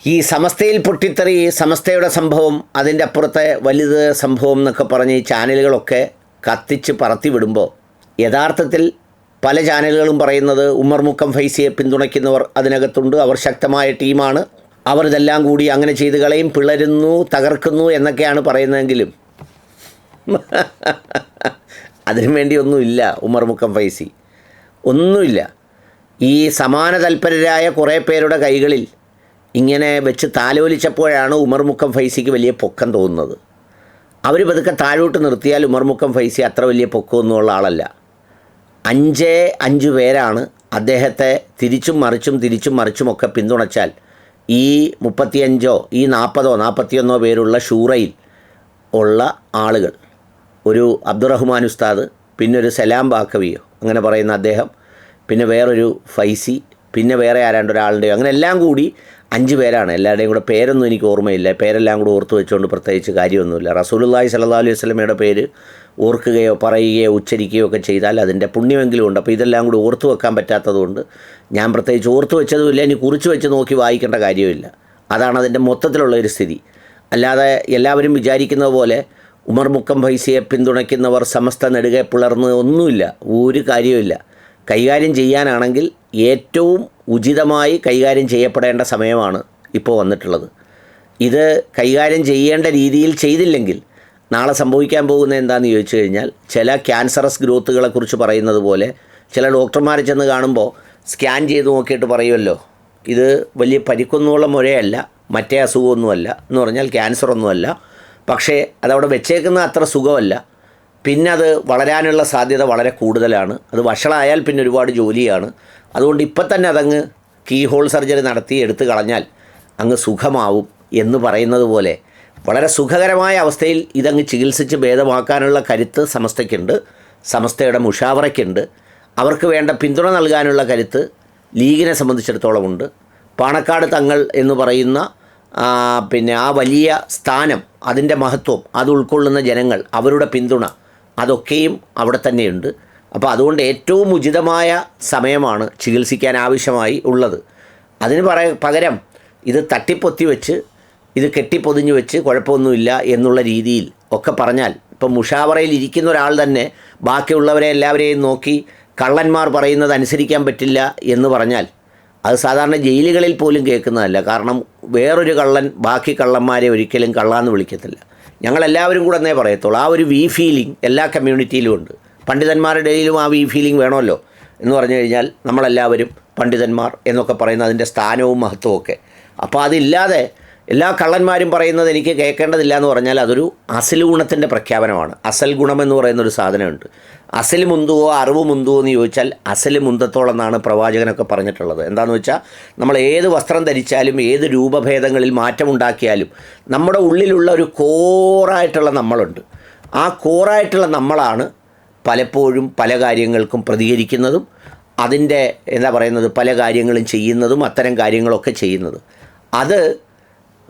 ഈ സമസ്തയിൽ പൊട്ടിത്തെറി സമസ്തയുടെ സംഭവം അതിന്റെ അപ്പുറത്തെ വലുത് സംഭവം എന്നൊക്കെ പറഞ്ഞ് ഈ ചാനലുകളൊക്കെ കത്തിച്ച് പറത്തി വിടുമ്പോൾ യഥാർത്ഥത്തിൽ പല ചാനലുകളും പറയുന്നത് ഉമ്മർ മുക്കം ഫൈസിയെ പിന്തുണയ്ക്കുന്നവർ അതിനകത്തുണ്ട് അവർ ശക്തമായ ടീമാണ്. അവർ ഇതെല്ലാം കൂടി അങ്ങനെ ചെയ്ത് കളയും പിളരുന്നു തകർക്കുന്നു എന്നൊക്കെയാണ് പറയുന്നതെങ്കിലും അതിനു വേണ്ടി ഒന്നുമില്ല ഉമർ ഫൈസി. ഒന്നുമില്ല. ഈ സമാന തൽപരരായ കുറേ പേരുടെ കൈകളിൽ ഇങ്ങനെ വെച്ച് താലോലിച്ചപ്പോഴാണ് ഉമർമുക്കം ഫൈസിക്ക് വലിയ പൊക്കം തോന്നുന്നത്. അവർ പതുക്കെ താഴോട്ട് നിർത്തിയാൽ ഉമർമുക്കം ഫൈസി അത്ര വലിയ പൊക്കമൊന്നുമുള്ള ആളല്ല. അഞ്ചേ അഞ്ച് പേരാണ് അദ്ദേഹത്തെ തിരിച്ചും മറിച്ചും തിരിച്ചും മറിച്ചുമൊക്കെ പിന്തുണച്ചാൽ ഈ മുപ്പത്തിയഞ്ചോ ഈ നാൽപ്പതോ നാൽപ്പത്തിയൊന്നോ പേരുള്ള ഷൂറയിൽ ഉള്ള ആളുകൾ. ഒരു അബ്ദുറഹ്മാൻ ഉസ്താദ് പിന്നെ ഒരു സലാം ബാക്കവിയോ അങ്ങനെ പറയുന്ന അദ്ദേഹം പിന്നെ വേറൊരു ഫൈസി പിന്നെ വേറെ ആരാണ്ട് ഒരാളുടെയോ അങ്ങനെ എല്ലാം കൂടി അഞ്ച് പേരാണ്. എല്ലാവരുടെയും കൂടെ പേരൊന്നും എനിക്ക് ഓർമ്മയില്ല. പേരെല്ലാം കൂടെ ഓർത്ത് വെച്ചുകൊണ്ട് പ്രത്യേകിച്ച് കാര്യമൊന്നുമില്ല. റസൂലുള്ളാഹി സല്ലാ അലൈഹി വസ്ലമയുടെ പേര് ഓർക്കുകയോ പറയുകയോ ഉച്ചരിക്കുകയോ ഒക്കെ ചെയ്താൽ അതിന്റെ പുണ്യമെങ്കിലും ഉണ്ട്. അപ്പോൾ ഇതെല്ലാം കൂടി ഓർത്ത് വെക്കാൻ പറ്റാത്തതുകൊണ്ട് ഞാൻ പ്രത്യേകിച്ച് ഓർത്ത് വെച്ചതുമില്ല. ഇനി കുറിച്ച് വെച്ച് നോക്കി വായിക്കേണ്ട കാര്യമില്ല. അതാണ് അതിന്റെ മൊത്തത്തിലുള്ള ഒരു സ്ഥിതി. അല്ലാതെ എല്ലാവരും വിചാരിക്കുന്നത് പോലെ ഉമർ മുക്കം ഫൈസിയെ പിന്തുണയ്ക്കുന്നവർ സമസ്ത നെടുകെ പിളർന്ന് ഒന്നുമില്ല. ഒരു കാര്യവുമില്ല. കൈകാര്യം ചെയ്യാനാണെങ്കിൽ ഏറ്റവും ഉചിതമായി കൈകാര്യം ചെയ്യപ്പെടേണ്ട സമയമാണ് ഇപ്പോൾ വന്നിട്ടുള്ളത്. ഇത് കൈകാര്യം ചെയ്യേണ്ട രീതിയിൽ ചെയ്തില്ലെങ്കിൽ നാളെ സംഭവിക്കാൻ പോകുന്ന എന്താണെന്ന് ചോദിച്ചു കഴിഞ്ഞാൽ ചില ക്യാൻസറസ് ഗ്രോത്തുകളെക്കുറിച്ച് പറയുന്നത് പോലെ ചില ഡോക്ടർമാരെ ചെന്ന് കാണുമ്പോൾ സ്കാൻ ചെയ്ത് നോക്കിയിട്ട് പറയുമല്ലോ ഇത് വലിയ പരിക്കൊന്നുള്ള മുഴയല്ല മറ്റേ അസുഖമൊന്നുമല്ല എന്ന് പറഞ്ഞാൽ ക്യാൻസറൊന്നുമല്ല പക്ഷേ അതവിടെ വെച്ചേക്കുന്ന അത്ര സുഖമല്ല പിന്നെ അത് വളരാനുള്ള സാധ്യത വളരെ കൂടുതലാണ്. അത് വഷളായാൽ പിന്നെ ഒരുപാട് ജോലിയാണ്. അതുകൊണ്ട് ഇപ്പം തന്നെ അതങ്ങ് കീ ഹോൾ സർജറി നടത്തി എടുത്തു കളഞ്ഞാൽ അങ്ങ് സുഖമാവും എന്ന് പറയുന്നത് പോലെ. വളരെ സുഖകരമായ അവസ്ഥയിൽ ഇതങ്ങ് ചികിത്സിച്ച് ഭേദമാക്കാനുള്ള കരുത്ത് സമസ്തയ്ക്കുണ്ട്. സമസ്തയുടെ മുഷാവറയ്ക്കുണ്ട്. അവർക്ക് വേണ്ട പിന്തുണ നൽകാനുള്ള കരുത്ത് ലീഗിനെ സംബന്ധിച്ചിടത്തോളം ഉണ്ട്. പാണക്കാട് തങ്ങൾ എന്ന് പറയുന്ന പിന്നെ ആ വലിയ സ്ഥാനം അതിന്റെ മഹത്വം അത് ഉൾക്കൊള്ളുന്ന ജനങ്ങൾ അവരുടെ പിന്തുണ അതൊക്കെയും അവിടെ തന്നെയുണ്ട്. അപ്പോൾ അതുകൊണ്ട് ഏറ്റവും ഉചിതമായ സമയമാണ് ചികിത്സിക്കാൻ ആവശ്യമായി ഉള്ളത്. അതിന് പറ പകരം ഇത് തട്ടിപ്പൊത്തി വെച്ച് ഇത് കെട്ടിപ്പൊതിഞ്ഞ് വെച്ച് കുഴപ്പമൊന്നുമില്ല എന്നുള്ള രീതിയിൽ ഒക്കെ പറഞ്ഞാൽ ഇപ്പം മുഷാവറയിൽ ഇരിക്കുന്ന ഒരാൾ തന്നെ ബാക്കിയുള്ളവരെ എല്ലാവരെയും നോക്കി കള്ളന്മാർ പറയുന്നത് അനുസരിക്കാൻ പറ്റില്ല എന്ന് പറഞ്ഞാൽ അത് സാധാരണ ജയിലുകളിൽ പോലും കേൾക്കുന്നതല്ല. കാരണം വേറൊരു കള്ളൻ ബാക്കി കള്ളന്മാരെ ഒരിക്കലും കള്ളാന്ന് വിളിക്കത്തില്ല. ഞങ്ങളെല്ലാവരും കൂടെ എന്നേ പറയത്തുള്ളൂ. ആ ഒരു വി ഫീലിംഗ് എല്ലാ കമ്മ്യൂണിറ്റിയിലും ഉണ്ട്. പണ്ഡിതന്മാരുടെ ഇടയിലും ആ വി ഫീലിംഗ് വേണമല്ലോ എന്ന് പറഞ്ഞു കഴിഞ്ഞാൽ നമ്മളെല്ലാവരും പണ്ഡിതന്മാർ എന്നൊക്കെ പറയുന്ന അതിന്റെ സ്ഥാനവും മഹത്വവും ഒക്കെ. അപ്പോൾ അതില്ലാതെ എല്ലാ കള്ളന്മാരും പറയുന്നത് എനിക്ക് കേൾക്കേണ്ടതില്ല എന്ന് പറഞ്ഞാൽ അതൊരു അസൽ ഗുണത്തിന്റെ പ്രഖ്യാപനമാണ്. അസൽ ഗുണമെന്ന് എന്ന് പറയുന്ന ഒരു സാധനമുണ്ട്. അസൽ മുന്തുവോ അറിവ് മുന്തുവോ എന്ന് ചോദിച്ചാൽ അസൽ മുന്തത്തോളം എന്നാണ് പ്രവാചകനൊക്കെ പറഞ്ഞിട്ടുള്ളത്. എന്താണെന്ന് വെച്ചാൽ നമ്മൾ ഏത് വസ്ത്രം ധരിച്ചാലും ഏത് രൂപഭേദങ്ങളിൽ മാറ്റമുണ്ടാക്കിയാലും നമ്മുടെ ഉള്ളിലുള്ള ഒരു കോറായിട്ടുള്ള നമ്മളുണ്ട്. ആ കോറായിട്ടുള്ള നമ്മളാണ് പലപ്പോഴും പല കാര്യങ്ങൾക്കും പ്രതികരിക്കുന്നതും അതിന്റെ എന്താ പറയുന്നത് പല കാര്യങ്ങളും ചെയ്യുന്നതും അത്തരം കാര്യങ്ങളൊക്കെ ചെയ്യുന്നത്. അത്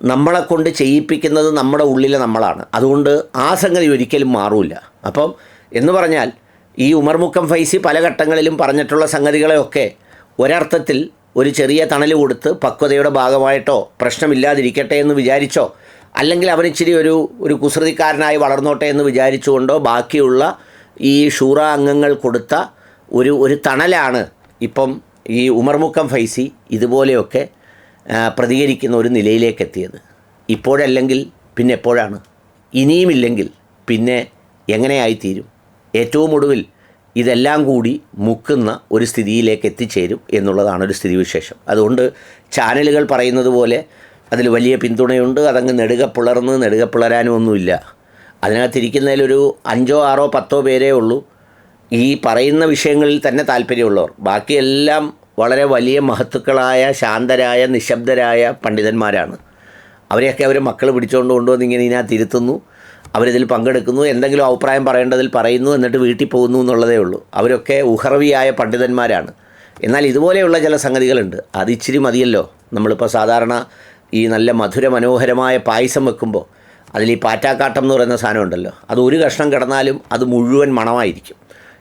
നമ്മളെ കൊണ്ട് ചെയ്യിപ്പിക്കുന്നത് നമ്മുടെ ഉള്ളിലെ നമ്മളാണ്. അതുകൊണ്ട് ആ സംഗതി ഒരിക്കലും മാറൂല. അപ്പം എന്ന് പറഞ്ഞാൽ ഈ ഉമർമുക്കം ഫൈസി പല ഘട്ടങ്ങളിലും പറഞ്ഞിട്ടുള്ള സംഗതികളെയൊക്കെ ഒരർത്ഥത്തിൽ ഒരു ചെറിയ തണൽ കൊടുത്ത് പക്വതയുടെ ഭാഗമായിട്ടോ പ്രശ്നമില്ലാതിരിക്കട്ടെ എന്ന് വിചാരിച്ചോ അല്ലെങ്കിൽ അവനിച്ചിരി ഒരു ഒരു കുസൃതിക്കാരനായി വളർന്നോട്ടെ എന്ന് വിചാരിച്ചുകൊണ്ടോ ബാക്കിയുള്ള ഈ ഷൂറ അംഗങ്ങൾ കൊടുത്ത ഒരു ഒരു തണലാണ് ഇപ്പം ഈ ഉമർമുക്കം ഫൈസി ഇതുപോലെയൊക്കെ പ്രതികരിക്കുന്ന ഒരു നിലയിലേക്ക് എത്തിയത് ഇപ്പോഴല്ലെങ്കിൽ പിന്നെ എപ്പോഴാണ്? ഇനിയുമില്ലെങ്കിൽ പിന്നെ എങ്ങനെയായിത്തീരും? ഏറ്റവും ഒടുവിൽ ഇതെല്ലാം കൂടി മുക്കുന്ന ഒരു സ്ഥിതിയിലേക്ക് എത്തിച്ചേരും എന്നുള്ളതാണ് ഒരു സ്ഥിതിവിശേഷം. അതുകൊണ്ട് ചാനലുകൾ പറയുന്നത് പോലെ അതിൽ വലിയ പിന്തുണയുണ്ട് അതങ്ങ് നെടുക പിളർന്ന് നെടുക പിളരാനും ഒന്നുമില്ല അതിനകത്തിരിക്കുന്നതിലൊരു അഞ്ചോ ആറോ പത്തോ പേരേ ഉള്ളൂ. ഈ പറയുന്ന വിഷയങ്ങളിൽ തന്നെ താല്പര്യമുള്ളവർ. ബാക്കിയെല്ലാം വളരെ വലിയ മഹത്തുക്കളായ ശാന്തരായ നിശബ്ദരായ പണ്ഡിതന്മാരാണ്. അവരെയൊക്കെ അവർ മക്കൾ പിടിച്ചുകൊണ്ട് കൊണ്ടുവന്ന് ഇങ്ങനെ ഇതിനകത്ത് ഇരുത്തുന്നു. അവരിതിൽ പങ്കെടുക്കുന്നു. എന്തെങ്കിലും അഭിപ്രായം പറയേണ്ടതിൽ പറയുന്നു എന്നിട്ട് വീട്ടിൽ പോകുന്നു എന്നുള്ളതേ ഉള്ളൂ. അവരൊക്കെ ഉഹർവിയായ പണ്ഡിതന്മാരാണ്. എന്നാൽ ഇതുപോലെയുള്ള ചില സംഗതികളുണ്ട്. അത് ഇച്ചിരി മതിയല്ലോ. നമ്മളിപ്പോൾ സാധാരണ ഈ നല്ല മധുര മനോഹരമായ പായസം വെക്കുമ്പോൾ അതിൽ ഈ പാറ്റാക്കാട്ടം എന്ന് പറയുന്ന സാധനം ഉണ്ടല്ലോ. അത് ഒരു കഷ്ണം കിടന്നാലും അത് മുഴുവൻ മണമായിരിക്കും.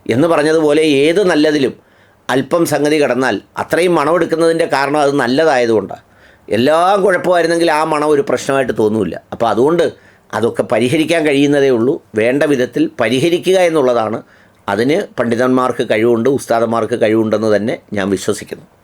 എന്ന് പറഞ്ഞതുപോലെ ഏത് നല്ലതിലും അല്പം സംഗതി കിടന്നാൽ അത്രയും മണമെടുക്കുന്നതിന്റെ കാരണം അത് നല്ലതായതുകൊണ്ടാണ് എല്ലാം കുഴപ്പമായിരുന്നെങ്കിൽ ആ മണം ഒരു പ്രശ്നമായിട്ട് തോന്നില്ല. അപ്പോൾ അതുകൊണ്ട് അതൊക്കെ പരിഹരിക്കാൻ കഴിയുന്നതേ ഉള്ളൂ. വേണ്ട വിധത്തിൽ പരിഹരിക്കുക എന്നുള്ളതാണ്. അതിന് പണ്ഡിതന്മാർക്ക് കഴിവുണ്ട് ഉസ്താദന്മാർക്ക് കഴിവുണ്ടെന്ന് തന്നെ ഞാൻ വിശ്വസിക്കുന്നു.